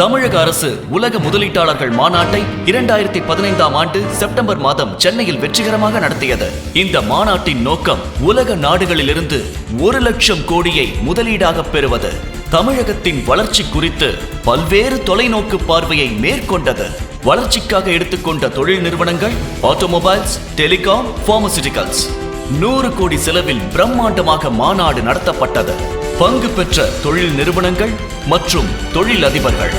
தமிழக அரசு உலக முதலீட்டாளர்கள் மாநாட்டை இரண்டாயிரத்தி பதினைந்தாம் ஆண்டு செப்டம்பர் மாதம் சென்னையில் வெற்றிகரமாக நடத்தியது. இந்த மாநாட்டின் நோக்கம் உலக நாடுகளிலிருந்து ஒரு லட்சம் கோடியை முதலீடாக பெறுவது. தமிழகத்தின் வளர்ச்சி குறித்து பல்வேறு தொலைநோக்கு பார்வையை மேற்கொண்டது. வளர்ச்சிக்காக எடுத்துக்கொண்ட தொழில் நிறுவனங்கள் ஆட்டோமொபைல்ஸ் டெலிகாம் பார்மசூட்டிகல்ஸ் நூறு கோடி செலவில் பிரம்மாண்டமாக மாநாடு நடத்தப்பட்டது. பங்கு பெற்ற தொழில் நிறுவனங்கள் மற்றும் தொழில் அதிபர்கள்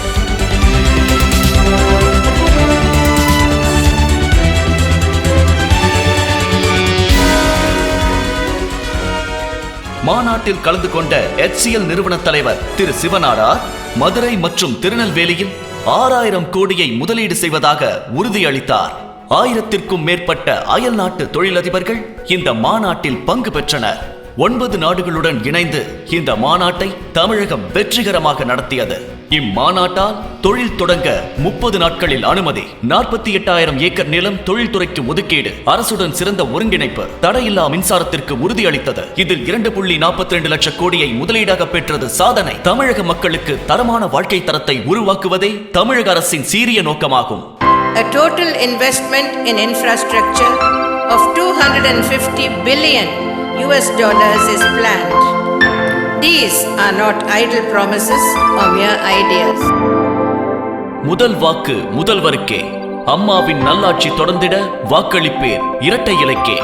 மாநாட்டில் கலந்து கொண்ட எச்சிஎல் நிறுவன தலைவர் திரு சிவனாடார் மதுரை மற்றும் திருநெல்வேலியில் ஆறாயிரம் கோடியை முதலீடு செய்வதாக உறுதியளித்தார். ஆயிரத்திற்கும் மேற்பட்ட அயல்நாட்டு தொழிலதிபர்கள் இந்த மாநாட்டில் பங்கு பெற்றனர். ஒன்பது நாடுகளுடன் இணைந்து இந்த மாநாட்டை தமிழகம் வெற்றிகரமாக நடத்தியது. இம்மாநாட்டால் தொழில் தொடங்க முப்பது நாட்களில் அனுமதி நாற்பத்தி எட்டாயிரம் ஏக்கர் நிலம் தொழில்துறைக்கு ஒதுக்கீடு அரசுடன் சிறந்த ஒருங்கிணைப்பு தடையில்லா மின்சாரத்திற்கு உறுதியளித்தது. இதில் இரண்டு புள்ளி நாற்பத்தி ரெண்டு லட்சம் கோடியை முதலீடாக பெற்றது சாதனை. தமிழக மக்களுக்கு தரமான வாழ்க்கை தரத்தை உருவாக்குவதே தமிழக அரசின் சீரிய நோக்கமாகும். A total investment in infrastructure of 250 billion. US dollars is planned. These are not idle promises or mere ideas. முதல் வாக்கு முதல்வருக்கே அம்மாவின் நல்லாட்சி தொடர்ந்திட வாக்களிப்பேர் இரட்டை இலக்கே